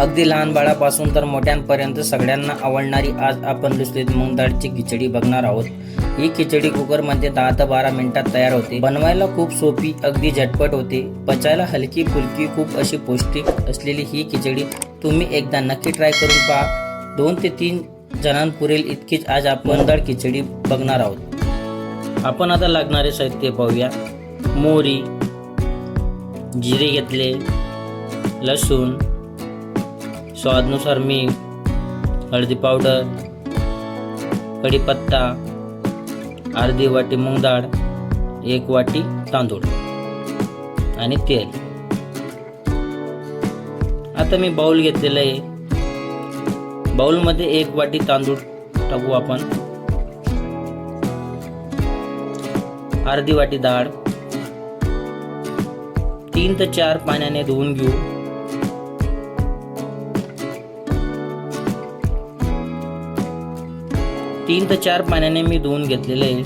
अगदी लहान बाळापासून तर मोठ्यांपर्यंत सगळ्यांना आवडणारी आज आपण लुसलीत मूग डाळची खिचडी बघणार आहोत. ही खिचडी कुकरमध्ये दहा ते बारा मिनिटात तयार होते. बनवायला खूप सोपी अगदी झटपट होते. पचायला हलकी फुलकी खूप अशी पौष्टिक असलेली ही खिचडी तुम्ही एकदा नक्की ट्राय करून पहा. दोन ते तीन जणांपुरेल इतकीच आज आपण डाळ खिचडी बघणार आहोत. आपण आता लागणारे साहित्य पाहूया. मोहरी जिरे घेतले लसूण स्वादनुसार मीठ हळदी पावडर कढीपत्ता अर्धी वाटी मूग डाळ एक वाटी तांदूळ आणि तेल. आता मी बाऊल घेतलेलं आहे. बाउलमध्ये एक वाटी तांदूळ टाकू आपण. अर्धी वाटी डाळ. तीन ते चार पाण्याने धुवून घेऊ. तीन ते चार पाण्याने मी धुवून घेतलेलं आहे.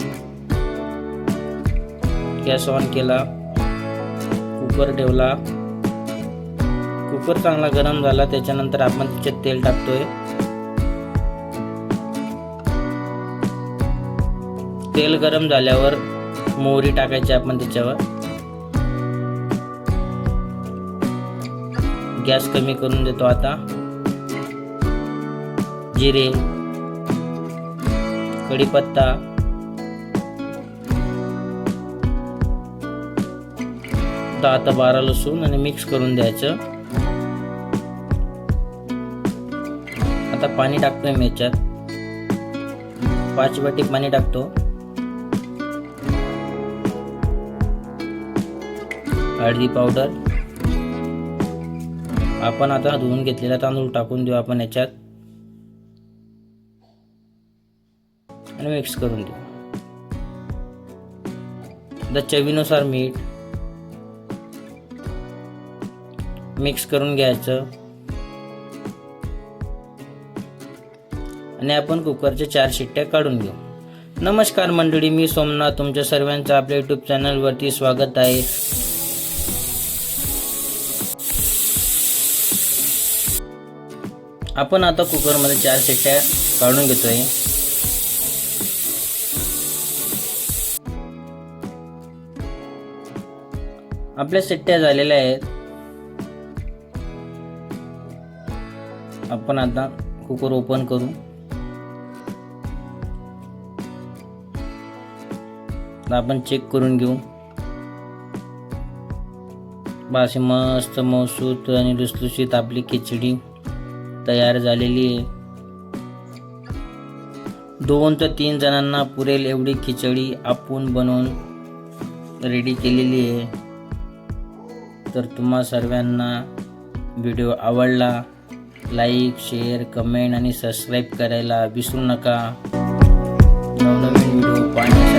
गॅस ऑन केला. कुकर ठेवला. कुकर चांगला गरम झाला त्याच्यानंतर आपण त्याच्यात तेल टाकतोय. तेल गरम झाल्यावर मोहरी टाकायची आपण त्याच्यावर. गॅस कमी करून देतो आता. जिरे. कढीपत्ता दहा आता बारा लसूण आणि मिक्स करून द्यायचं. आता पाणी टाकतोय मी याच्यात. पाच वाटी पाणी टाकतो. हळदी पावडर आपण आता धुवून घेतलेला तांदूळ टाकून देऊ आपण याच्यात. आणि मिक्स करून देऊ द चवीनुसार मीठ मिक्स करून घ्यायचं. आणि आपण कुकरच्या चार शिट्ट्या काढून घेऊ. नमस्कार मंडळी मी सोमनाथ. तुमच्या सर्वांचं आपल्या यूट्यूब चॅनलवरती स्वागत आहे. आपण आता कुकरमध्ये चार शिट्ट्या काढून घेतोय. आपल्या सिट्ट्या झालेल्या आहेत. आपण आता कुकर ओपन करू. आपण चेक करून घेऊ. अशी मस्त मसूत आणि लुसलुशीत आपली खिचडी तयार झालेली आहे. दोन ते तीन जणांना पुरेल एवढी खिचडी आपण बनवून रेडी केलेली आहे. तर तुम्हा सर्वांना व्हिडिओ आवडला लाईक शेअर कमेंट आणि सबस्क्राईब करायला विसरू नका. नवनवीन व्हिडिओ पाहण्यासाठी